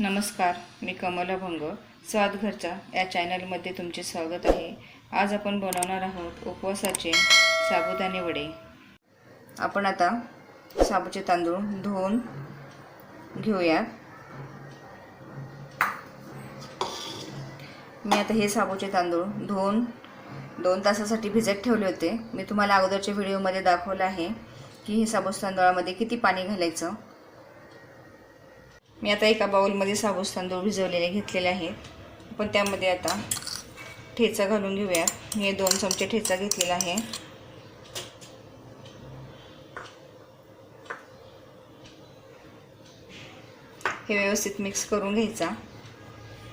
नमस्कार मी कमला भंग स्वाद घरचा या चॅनलमध्ये तुमचे स्वागत आहे. आज आपण बनवणार आहोत उपवासाचे साबुदाणे वडे. आपण आता साबूचे तांदूळ धुवून घेऊयात. मी आता हे साबूचे तांदूळ धुवून दोन तासासाठी भिजत ठेवले होते. मी तुम्हाला अगोदरच्या व्हिडिओमध्ये दाखवलं आहे की हे साबूस तांदूळामध्ये किती पाणी घालायचं मी आता एका बाउलमध्ये साबूस तांदूळ भिजवलेले घेतलेले आहेत. आपण त्यामध्ये आता ठेचा घालून घेऊयात मी दोन चमचे ठेचा घेतलेला आहे. हे व्यवस्थित मिक्स करून घ्यायचा.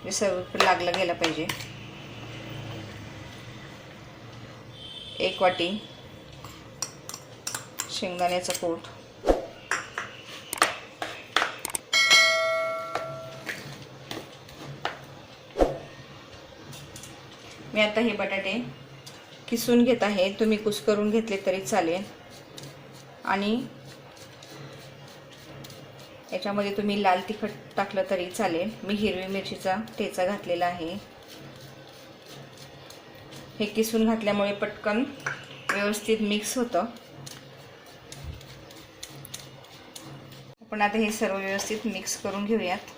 हे सर्व लागला गेला पाहिजे. एक वाटी शेंगदाण्याचा कोट. मी आता हे बटाटे किसून घेत आहे. तुम्ही कुस करून घेतले तरी चालेल. आणि याच्यामध्ये तुम्ही लाल तिखट टाकलं तरी चालेल. मी हिरवी मिरचीचा ठेचा घातलेला आहे. हे किसून घातल्यामुळे पटकन व्यवस्थित मिक्स होतं. आपण आता हे सर्व व्यवस्थित मिक्स करून घेऊयात.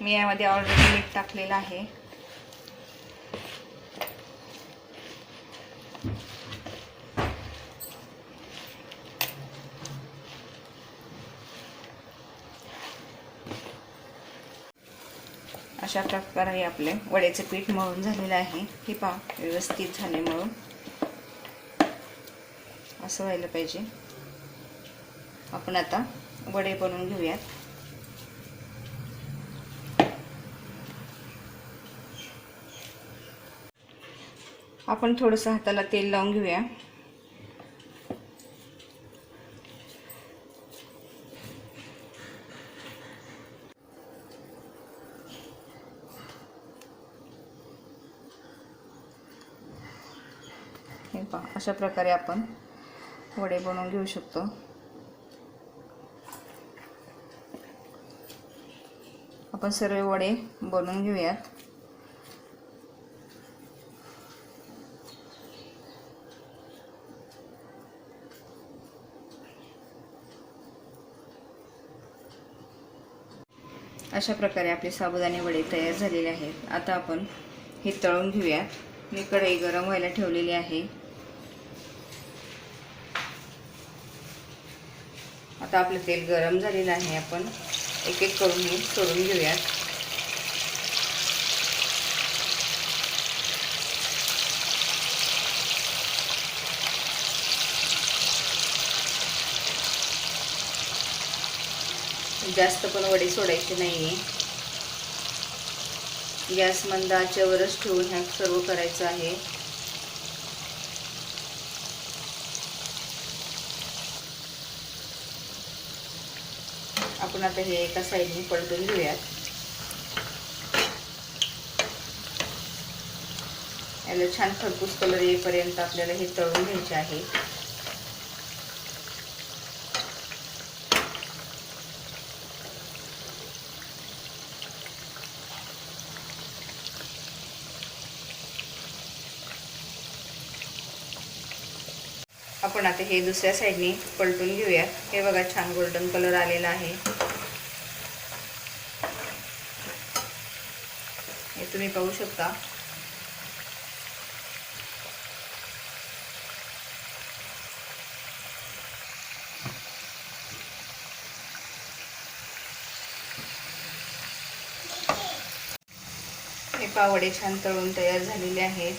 मी यामध्ये ऑलरेडी मीठ टाकलेलं आहे. अशा प्रकारे आपले वड्याचे पीठ मळून झालेलं आहे. हे पहा व्यवस्थित झाले मळून. असं व्हायला पाहिजे. आपण आता वडे बनवून घेऊयात. आपण थोडंसं हाताला तेल लावून घेऊया. पहा अशा प्रकारे आपण वडे बनवून घेऊ शकतो. आपण सर्व वडे बनवून घेऊयात. अशा प्रकारे आपले साबुदाणे वडे तयार झालेले आहेत. आता आपण हे तळून घेऊयात. मी कढई गरम व्हायला ठेवलेली आहे. आता आपलं तेल गरम झालेलं आहे आपण एक एक करून हे सोडून घेऊयात. जास्त पण वडे सोडायचे नाही आहे गॅस मंद आचेवरच ठेवून ह्या सर्व करायचं आहे. आपण आता हे एका साईडने पलटून घेऊयात. याला छान खरपूस कलर येईपर्यंत आपल्याला हे तळून घ्यायचे आहे. आपण आता हे दुसऱ्या साईडने पलटून घेऊया. हे बघा छान गोल्डन कलर आलेला आहे. हे तुम्ही पाहू शकता. हे पावडे छान तळून तयार झालेले आहेत.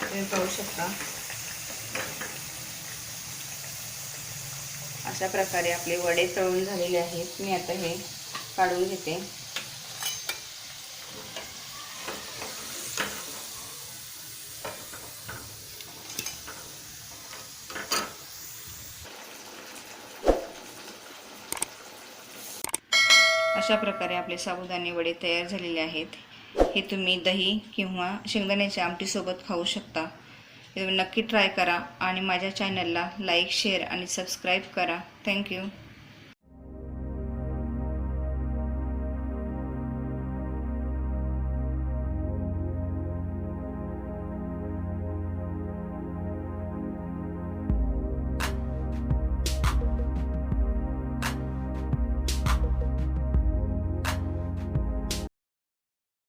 तुम्ही पाहू शकता. अशा प्रकारे आपले वडे तळून झालेले आहेत. मी आता हे काढून घेते. अशा प्रकारे आपले साबुदाणे वडे तयार झालेले आहेत. हे तुम्ही दही किंवा शेंगदाण्याच्या आमटीसोबत खाऊ शकता. नक्की ट्राय करा आणि माझ्या चॅनलला लाईक शेअर आणि सबस्क्राईब करा. Thank you